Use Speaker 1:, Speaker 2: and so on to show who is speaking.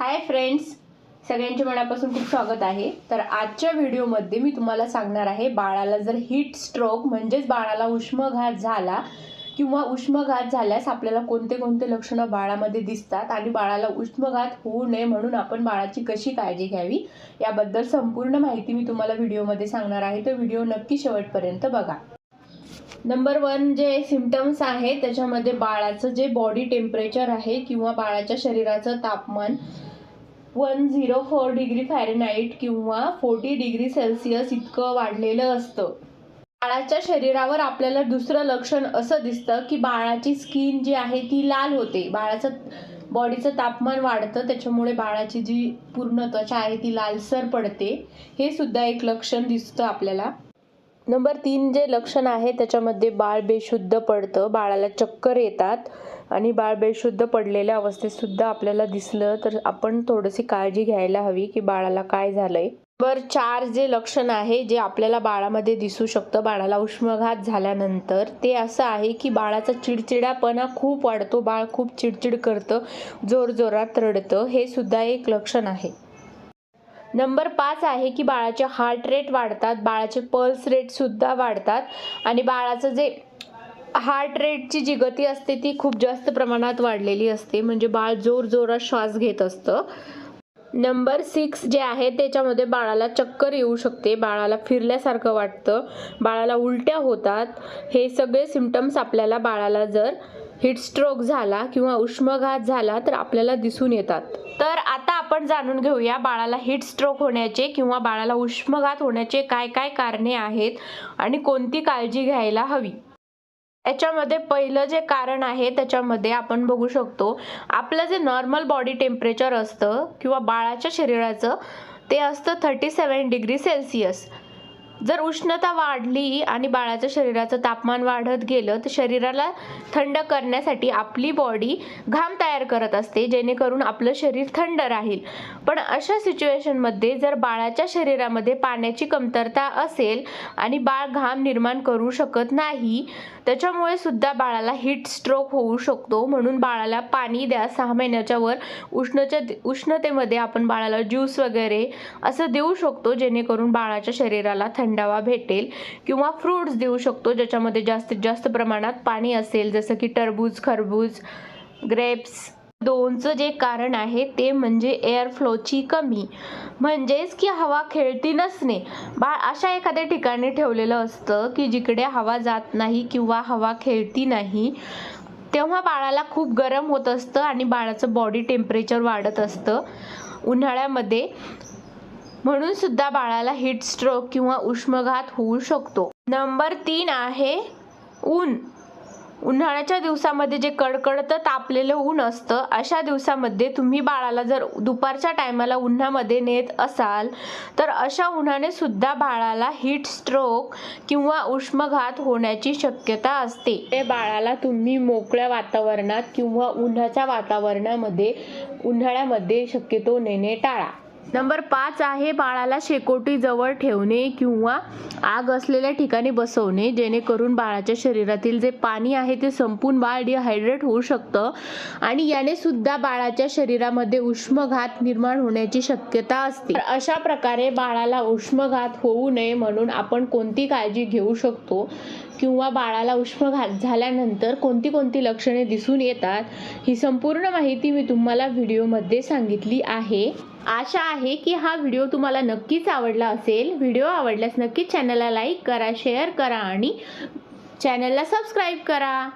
Speaker 1: Hi friends सगळ्यांच्या मनापासून खूप स्वागत आहे. तर आजच्या व्हिडिओमध्ये मी तुम्हाला सांगणार आहे बाळाला जर हीट स्ट्रोक म्हणजेच बाळाला उष्मघात झाला किंवा उष्मघात झाल्यास आपल्याला कोणते कोणते लक्षणं बाळामध्ये दिसतात आणि बाळाला उष्मघात होऊ नये म्हणून आपण बाळाची कशी काळजी घ्यावी याबद्दल संपूर्ण माहिती मी तुम्हाला व्हिडिओमध्ये सांगणार आहे. तर व्हिडिओ नक्की शेवटपर्यंत बघा. नंबर वन जे सिमटम्स आहेत त्याच्यामध्ये बाळाचं जे बॉडी टेम्परेचर आहे किंवा बाळाच्या शरीराचं तापमान one zero four degree Fahrenheit किंवा फोर्टी डिग्री सेल्सिअस इतकं वाढलेलं असतं. बाळाच्या शरीरावर आपल्याला दुसरं लक्षण असं दिसतं की बाळाची स्किन जी आहे ती लाल होते. बाळाचं बॉडीचं तापमान वाढतं त्याच्यामुळे बाळाची जी पूर्ण त्वचा आहे ती लालसर पडते. हे सुद्धा एक लक्षण दिसतं आपल्याला. नंबर तीन जे लक्षण आहे त्याच्यामध्ये बाळ बेशुद्ध पडतं. बाळाला चक्कर येतात आणि बाळ बेशुद्ध पडलेल्या अवस्थेतसुद्धा आपल्याला दिसलं तर आपण थोडीशी काळजी घ्यायला हवी की बाळाला काय झालंय. नंबर चार जे लक्षण आहे जे आपल्याला बाळामध्ये दिसू शकतं बाळाला उष्मघात झाल्यानंतर ते असं आहे की बाळाचा चिडचिडापणा खूप वाढतो बाळ खूप चिडचिड करतं जोरजोरात रडतं. हे सुद्धा एक लक्षण आहे. नंबर पाच आहे की बाळाचे हार्ट रेट वाढतात बाळाचे पल्स रेटसुद्धा वाढतात आणि बाळाचं जे हार्ट रेटची जी गती असते ती खूप जास्त प्रमाणात वाढलेली असते. म्हणजे बाळ जोर जोरात श्वास घेत असतं. नंबर सिक्स जे आहे त्याच्यामध्ये बाळाला चक्कर येऊ शकते बाळाला फिरल्यासारखं वाटतं बाळाला उलट्या होतात. हे सगळे सिमटम्स आपल्याला बाळाला जर हिटस्ट्रोक झाला किंवा उष्मघात झाला तर आपल्याला दिसून येतात. तर आता आपण जाणून घेऊया बाळाला हिट स्ट्रोक होण्याचे किंवा बाळाला उष्मघात होण्याचे काय काय कारणे आहेत आणि कोणती काळजी घ्यायला हवी. याच्यामध्ये पहिलं जे कारण आहे त्याच्यामध्ये आपण बघू शकतो आपलं जे नॉर्मल बॉडी टेम्परेचर असतं किंवा बाळाच्या शरीराचं ते असतं थर्टी सेवन डिग्री सेल्सिअस जर उष्णता वाढली आणि बाळाच्या शरीराचं तापमान वाढत गेलं तर शरीराला थंड करण्यासाठी आपली बॉडी घाम तयार करत असते जेणेकरून आपलं शरीर थंड राहील. पण अशा सिच्युएशनमध्ये जर बाळाच्या शरीरामध्ये पाण्याची कमतरता असेल आणि बाळ घाम निर्माण करू शकत नाही त्याच्यामुळे सुद्धा बाळाला हीट स्ट्रोक होऊ शकतो. म्हणून बाळाला पाणी द्या. सहा महिन्याच्या वर उष्णच्या उष्णतेमध्ये आपण बाळाला ज्यूस वगैरे असं देऊ शकतो जेणेकरून बाळाच्या शरीराला थंड थंडावा भेटेल किंवा फ्रूट्स देऊ शकतो ज्याच्यामध्ये जास्तीत जास्त प्रमाणात पाणी असेल जसं की टरबूज खरबूज ग्रेप्स दोनचं जे कारण आहे ते म्हणजे एअर फ्लोची कमी. म्हणजेच की हवा खेळती नसणे. बाळ अशा एखाद्या ठिकाणी ठेवलेलं असतं की जिकडे हवा जात नाही किंवा हवा खेळती नाही तेव्हा बाळाला खूप गरम होत असतं आणि बाळाचं बॉडी टेम्परेचर वाढत असतं. उन्हाळ्यामध्ये म्हणून सुद्धा बाळाला हीट स्ट्रोक किंवा उष्मघात होऊ शकतो. नंबर तीन आहे ऊन. उन्हाळ्याच्या दिवसामध्ये जे कडकडतं तापलेलं ऊन असतं अशा दिवसामध्ये तुम्ही बाळाला जर दुपारच्या टायमाला उन्हामध्ये नेत असाल तर अशा उन्हाने सुद्धा बाळाला हीट स्ट्रोक किंवा उष्मघात होण्याची शक्यता असते. ते बाळाला तुम्ही मोकळ्या वातावरणात किंवा उन्हाच्या वातावरणामध्ये उन्हाळ्यामध्ये शक्यतो नेणे टाळा. नंबर पाच आहे बाळाला शेकोटी जवळ ठेवणे किंवा आग असलेल्या ठिकाणी बसवणे जेणेकरून बाळाच्या शरीरातील जे पाणी आहे ते संपून बाळ डिहायड्रेट होऊ शकतं आणि याने सुद्धा बाळाच्या शरीरामध्ये उष्मघात निर्माण होण्याची शक्यता असते. अशा प्रकारे बाळाला उष्मघात होऊ नये म्हणून आपण कोणती काळजी घेऊ शकतो किंवा बाळाला उष्मघात झाल्यानंतर कोणती कोणती लक्षणे दिसून येतात ही संपूर्ण माहिती मी तुम्हाला व्हिडिओमध्ये सांगितली आहे. आशा आहे की हा व्हिडिओ तुम्हाला नक्कीच आवडला असेल. व्हिडिओ आवडल्यास नक्कीच चॅनलला लाईक करा शेअर करा आणि चॅनलला सबस्क्राईब करा.